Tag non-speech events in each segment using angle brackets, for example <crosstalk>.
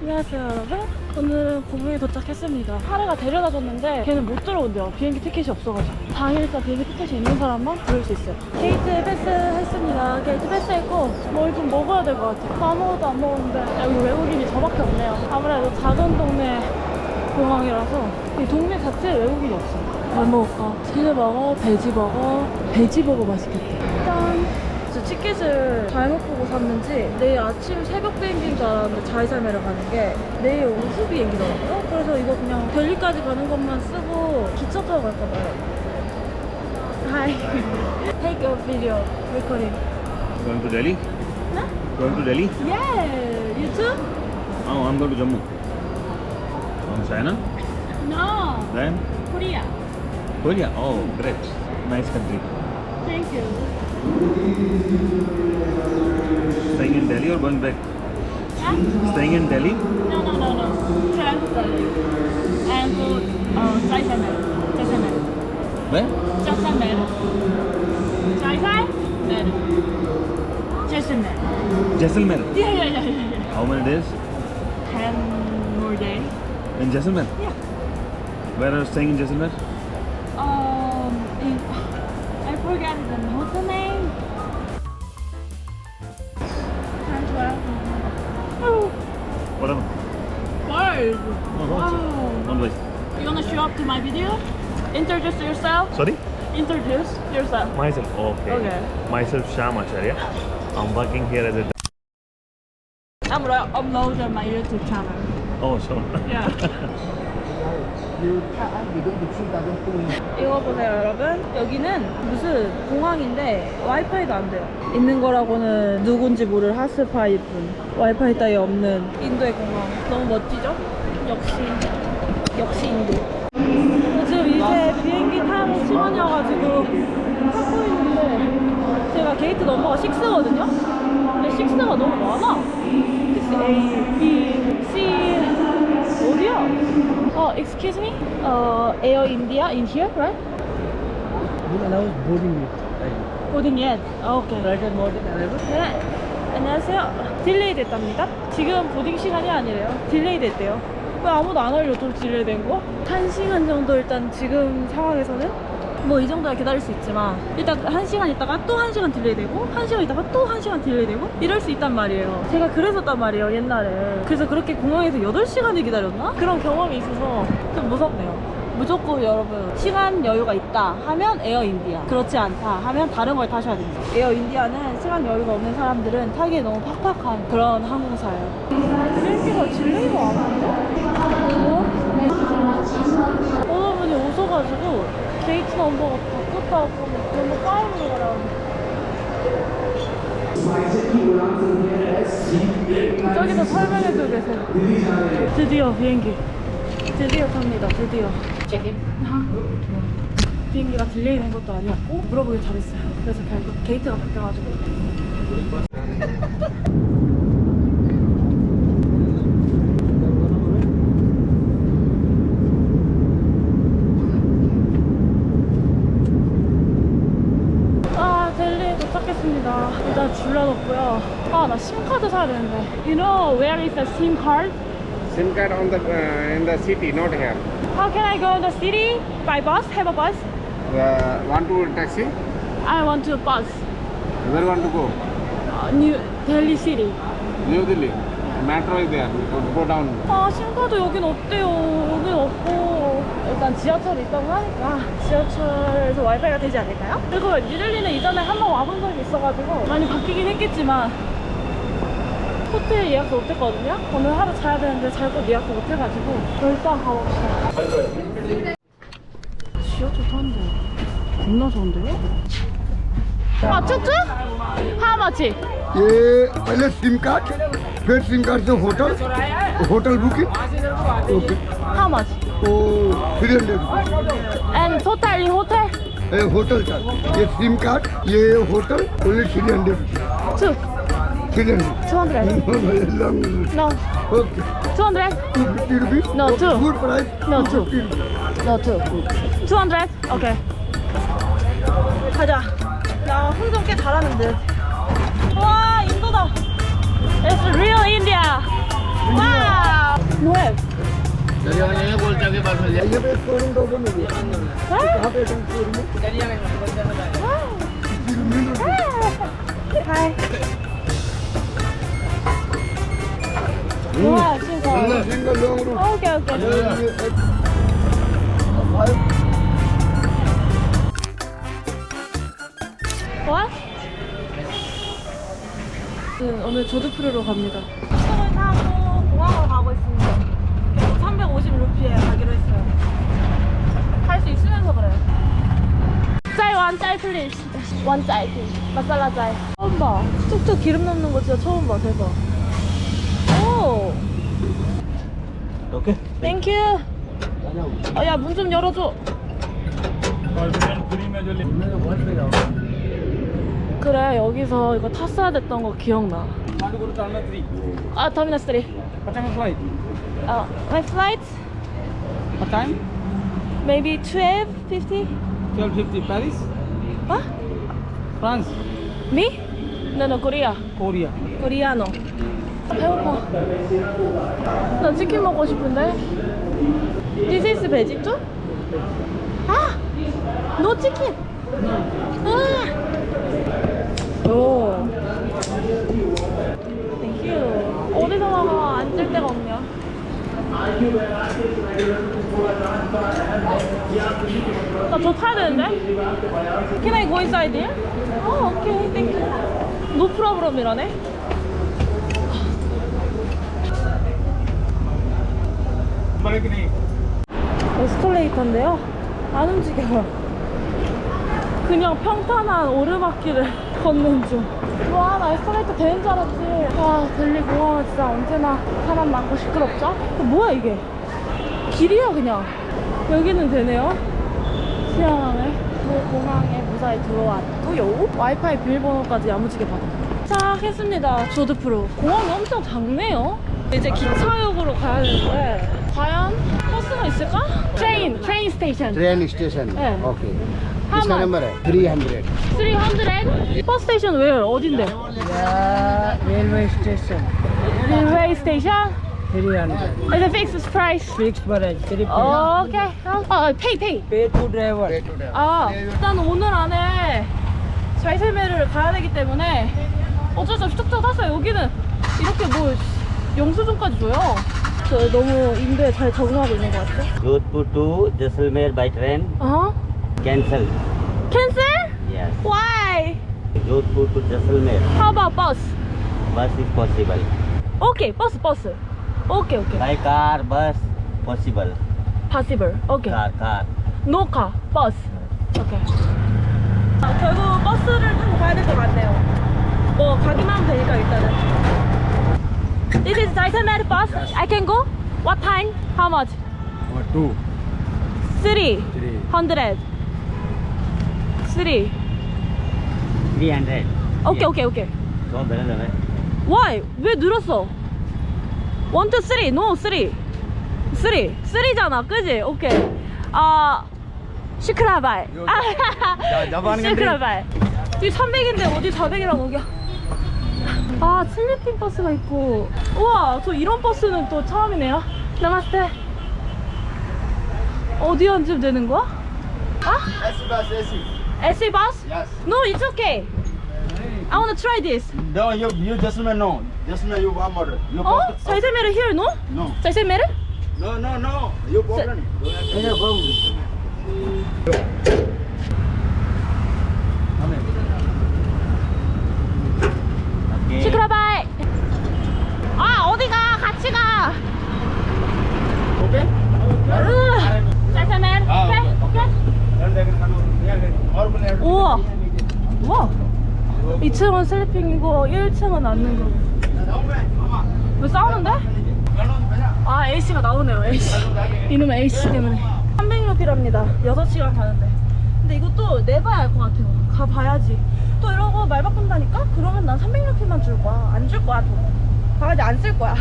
안녕하세요 여러분. 오늘은 고부에 도착했습니다. 하루가 데려다 줬는데 걔는 못 들어온대요. 비행기 티켓이 없어가지고. 당일자 비행기 티켓이 있는 사람만 들을 수 있어요. 게이트 패스 했습니다. 게이트 패스 했고 뭘 좀 먹어야 될 것 같아요. 아무것도 안 먹었는데 여기 외국인이 저밖에 없네요. 아무래도 작은 동네 공항이라서 이 동네 자체에 외국인이 없어요. 뭘 먹을까? 치즈버거, 베지버거 베지버거 맛있겠다 짠저 티켓을 잘못 보고 샀는지 내일 아침 새벽 비행기인 줄 알았는데 자이살메를 가는 게 내일 오후 비행기더라고요. 그래서 이거 그냥 델리까지 가는 것만 쓰고 기차 타고 갈까 봐요. Hi. Take a video recording. Going to Delhi? No? Going to Delhi? Yeah. You too? Oh, I'm going to Jammu. From China? No. Then? Korea. Korea? Oh, great. Nice country. Thank you. Staying in Delhi or going back? Yeah? Staying in Delhi? No, no, no, no. Transfer. And to uh, Jaisalmer. Jaisalmer. Where? Jaisalmer. Jaisalmer. Jaisalmer. Jaisalmer. Yeah, yeah, yeah, yeah, yeah. How many days? Ten more days. In Jaisalmer? Yeah. Where are you staying in Jaisalmer? Um, in, I forgot the hotel name. Oh, Wow. You wanna show up to my video? Introduce yourself. Sorry? Introduce yourself. Myself. Okay. Okay. Myself Sham Acharya. I'm working here as a. I'm gonna upload on my YouTube channel. Oh, sure. Yeah. <laughs> 이거 보세요 여러분. 여기는 무슨 공항인데 와이파이도 안 돼요. 있는 거라고는 누군지 모를 하스파이 분 와이파이 따위 없는 인도의 공항. 너무 멋지죠? 역시 역시 인도. 지금 이제 비행기 타는 시간이어가지고 찾고 있는데 제가 게이트 넘버가 6거든요? 근데 6가 너무 많아. 6A, B, C 어디야? 어, excuse me? 어, Air India in here, right? will allow boarding with Boarding yet. 어, 오케이. right and modern arrival. 네. 안녕하세요. 딜레이 됐답니다. 지금 보딩 시간이 아니래요. 딜레이 됐대요. 왜 아무도 안 알려줘, 딜레이 된 거? 한 시간 정도 일단 지금 상황에서는 뭐 이 정도야 기다릴 수 있지만 일단 한 시간 있다가 또 한 시간 딜레이 되고 한 시간 있다가 또 한 시간 딜레이 되고 이럴 수 있단 말이에요. 제가 그랬었단 말이에요, 옛날에. 그래서 그렇게 공항에서 8시간을 기다렸나? 그런 경험이 있어서 좀 무섭네요. 무조건 여러분 시간 여유가 있다 하면 에어 인디아 그렇지 않다 하면 다른 걸 타셔야 됩니다 에어 인디아는 시간 여유가 없는 사람들은 타기에 너무 팍팍한 그런 항공사예요 비행기가 딜레이가 안 하네? 어? 어느 분이 오셔가지고 게이트 넘버가 바꿨다고 너무 까이는 거라 저기서 설명해주고 계세요 드디어 비행기. 드디어 탑니다 드디어. 비행기가 딜레이 된 것도 아니었고 물어보길 잘했어요. 그래서 결국 게이트가 바뀌어가지고 아 델리에 도착했습니다 일단 줄라뒀고요 아 나 심카드 사야 되는데 You know where is the SIM card? SIM card on the uh, in the city, not here. How can I go in the city? By bus? Have a bus? Uh, want to taxi? I want to bus Where want to go? uh, New Delhi city New Delhi. Metro is there. Go, down. 아 심카드 여긴 없대요 여긴 없고 일단 지하철이 있다고 하니까 지하철에서 와이파이가 되지 않을까요? 그리고 뉴델리는 이전에 한 번 와본 적이 있어가지고 많이 바뀌긴 했겠지만 호텔 예약도 못했거든요 오늘 하루 자야 되는데 잘 곳 예약도 못해가지고 일단 가봅시다 지하철 타는데 겁나 좋은데요? 아 쭈쭈? 하마치 ये पहले sim card फिर sim card से hotel hotel booking okay 하마치 तो three hundred and total in hotel hotel charge ये sim card ये hotel only three hundred two three hundred 200 no okay 200 to fifty rupees No, two. Good price No, two. No, two. 200? 오케이. 가자. 나 운전 꽤 잘하는 듯. 와, 인도다. It's real India. वाह नोएब ये पे शोरूम तो बंद हो गया कहाँ पे तुम शोरूम 우와 진짜. 생각으로. 오케이 오케이. 와? 오늘 저주프로로 갑니다. 수를 타고 공항으로 가고 있습니다. 350 루피에 가기로 했어요. 할 수 있으면서 그래요. 짤 완짤 플리즈. 완짤 마살라 짤. 처음 봐. 툭툭 기름 넣는 거 진짜 처음 봐. 대박. 오케이. 땡큐. 어, 야, 문 좀 열어줘. 그래, 여기서 이거 탔어야 됐던 거 기억나. 아, 터미널 3. What time flight? 어, my flight? What time? Maybe 12, 50? 12.50 Paris, What? France, Me? No, no, Korea. Korea. 코리아노. 배고파. 나 치킨 먹고 싶은데. This is vegetable? 아! No chicken! 아! 오. 땡큐. 어디서 앉을 데가 없냐? 나저 타야 되는데? Can I go inside here? 어, 오케이, 땡큐. 노 프로브럼이라네? 에스컬레이터인데요. 안 움직여요. 그냥 평탄한 오르막길을 <laughs> 걷는 중. 와, 나 에스컬레이터 되는 줄 알았지. 와, 델리 공항은 진짜 언제나 사람 많고 시끄럽죠? 어, 뭐야, 이게? 길이야, 그냥. 여기는 되네요. 시원하네. 그 공항에 무사히 들어왔고요. 와이파이 비밀번호까지 야무지게 받아. 도착했습니다. 조드 프로. 공항이 엄청 작네요. 이제 기차역으로 가야 되는데 과연 버스가 있을까? 트레인, 트레인 스테이션. Train station. Yeah. Okay. How Which much? number? 300. 300? 버스 스테이션 where? 어딘데? Yeah, railway station. Railway station? 300. Is it fixed price? Fixed price. 300. Okay. 아, pay, pay. Pay to driver. Pay to driver. 아, 일단 오늘 안에 자이셀메를 가야 되기 때문에 어쩔 수 없이 툭툭 탔어요. 여기는 이렇게 뭐 영수증까지 줘요. 저 너무 인도에 잘 적응하고 있는 것 같아. Jodhpur to Jaisalmer by train 어? cancel. 캔슬? Yes. Why? Jodhpur to Jaisalmer How about bus? bus is possible. 오케이, 버스 버스. 오케이, 오케이. By car, bus possible. Possible. 오케이. Car, car. No car, bus. 오케이. 아, 결국 버스를 타고 가야 될 것 같네요. 뭐 가기만 하면 되니까 일단은. This is Jaisalmer bus. I can go. What time? How much? Two. Three. Three. Hundred. Three. 300. 오케이 오케이 오케이. So better than that. Why? 왜 늘었어? One, two, three. No, three. Three. Three잖아, 그지? 오케이. 아, 시크라발. 야, 야반 근데. 시크라발. 이 300인데 어디 400이랑 오겨? 아 슬리핑 버스가 있고 우와 저 이런 버스는 또 처음이네요 나마스테 어디 앉으면 되는 거야? 아? SC bus, SC. SC bus? Yes. No, it's okay. I want to try this. No, you, you just now, no. Just now you one model. You 어? both- 잘생메르 here, no? No. 잘생메르? No, no, no. You problem. You have- 시크라바이. 아 어디가? 같이 가. 으, 자이셀메르. 아, 오케이. 오케이. 우와. 우와. 2층은 슬리핑이고 1층은 앉는 거. 왜 싸우는데? 아 A씨가 나오네요 A씨. 이놈 A씨 때문에. 300루피랍니다. 6시간 가는데. 근데 이것도 내봐야 알것 같아요. 가봐야지. 또 이러고 말 바꾼다니까? 그러면 난 300루피만 줄 거야. 안 줄 거야 돈. 가야지 안 쓸 거야.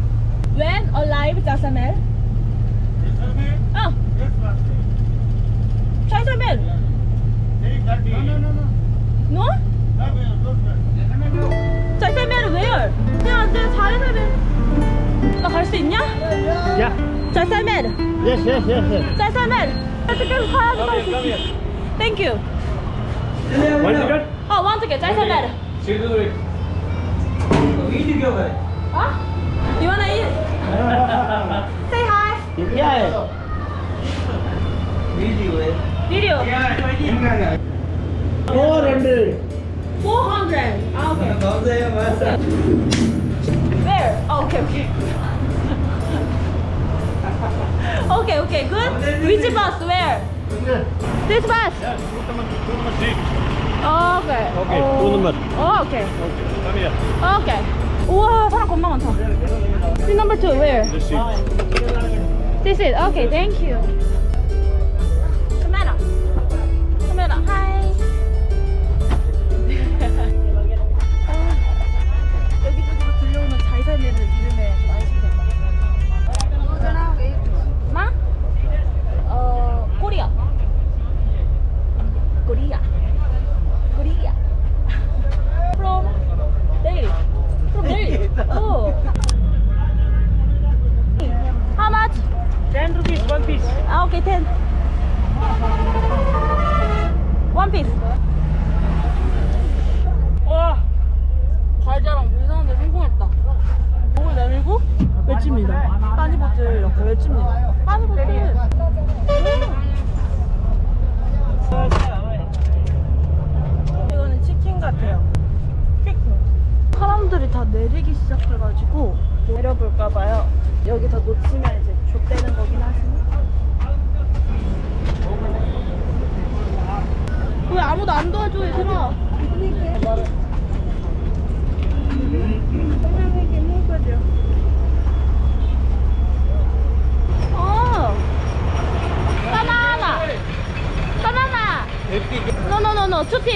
<laughs> When alive, 자사멜? 어. 자사멜. No? 자이셀메르 웨얼? 그냥 내 자이셀메르 나갈 수 있냐? Yeah. 짤쌀맨. Yes, yes, yes, yes. 짤쌀맨. 어떻게 사야지 갈수 있지? 땡큐. One ticket? 어, one ticket. 짤쌀맨. 어? You wanna eat? Say hi. Yeah. Video. 400. 400. Ah, okay. Where? Oh, okay, okay. okay, okay, good. Which bus? Where? This bus. Oh, okay. Okay, oh. two number. Oh, okay. Come here. Okay. 우와, 사람 겁나 많다. Seat number two, where? This seat. This is okay. Thank you. 녀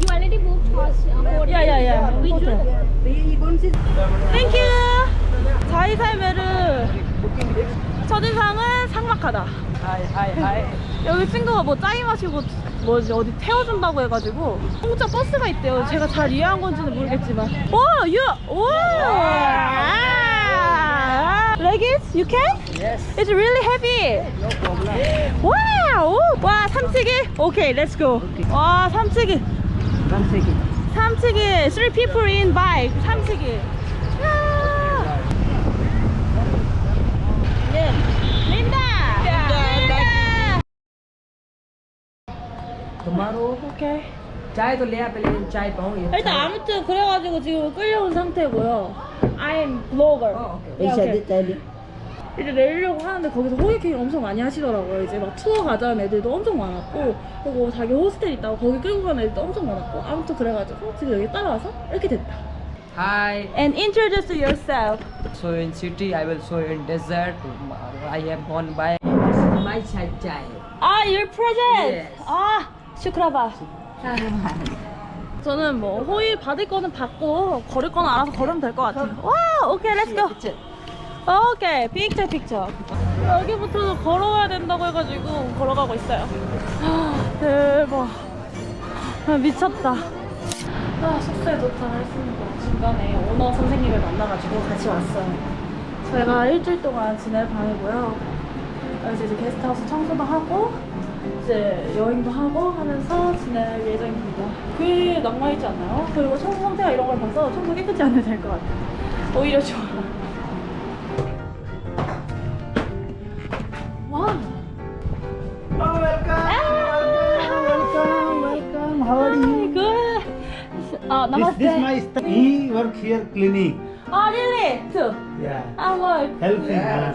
You already booked horse uh, boat. 야야야? 땡큐 자이살메르 첫인상은 상막하다. 여기 친구가 뭐 짜이 마시고 뭐지 어디 태워준다고 해가지고 공짜 버스가 있대요 제가 잘 이해한 건지는 모르겠지만 오! 유! 오! Leggings? You can? Yes, It's really heavy no problem. 와우! 와 삼치기? 오케이 렛츠 고와 삼치기 One second. 삼치기 Three people in bike 삼치기 야! 네. 린다! 린다! Tomorrow, 오케이 चाय तो ले आ पहले चाय पाऊँ 일단 아무튼 그래가지고 지금 끌려온 상태고요 I'm vlogger 어, 야, 오케이. 이제 내리려고 하는데 거기서 호객행위 엄청 많이 하시더라고요 이제 막 투어 가자는 애들도 엄청 많았고 그리고 자기 호스텔 있다고 거기 끌고 가는 애들도 엄청 많았고 아무튼 그래가지고 지금 여기 따라와서 이렇게 됐다 Hi. And introduce yourself So in city, I will show you in desert. I have gone by. This is my chai chai. 아, your present! Yes. 아, 슈크라바. <laughs> 저는 뭐 호의 받을 거는 받고 걸을 거는 알아서 걸으면 될 것 같아요. 와, 오케이, 렛츠고. 오케이, 픽처 픽처. 여기부터도 걸어가야 된다고 해가지고 걸어가고 있어요. 대박. 아, 미쳤다. 아, 숙소에 도착했습니다. 중간에 오너 선생님을 만나가지고 같이 왔어요. 저희가 일주일 동안 지낼 방이고요. 그래서 이제 게스트하우스 청소도 하고 이제 여행도 하고 하면서 지낼 예정입니다. 그게 낭만있지 않나요? 그리고 청소 상태가 이런 걸 봐서 청소 깨끗이 안 해도 될 것 같아요. 오히려 좋아. 와. Welcome, welcome. How are you? Good. 아, This, 나마스테. this my st- he work here clinic. 아, really? Two. Yeah. 아, 뭐. Helping. 와!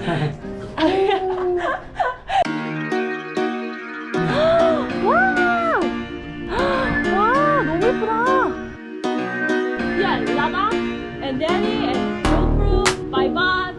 예쁘다. Yeah, Lana and Danny and GoPro. Bye bye.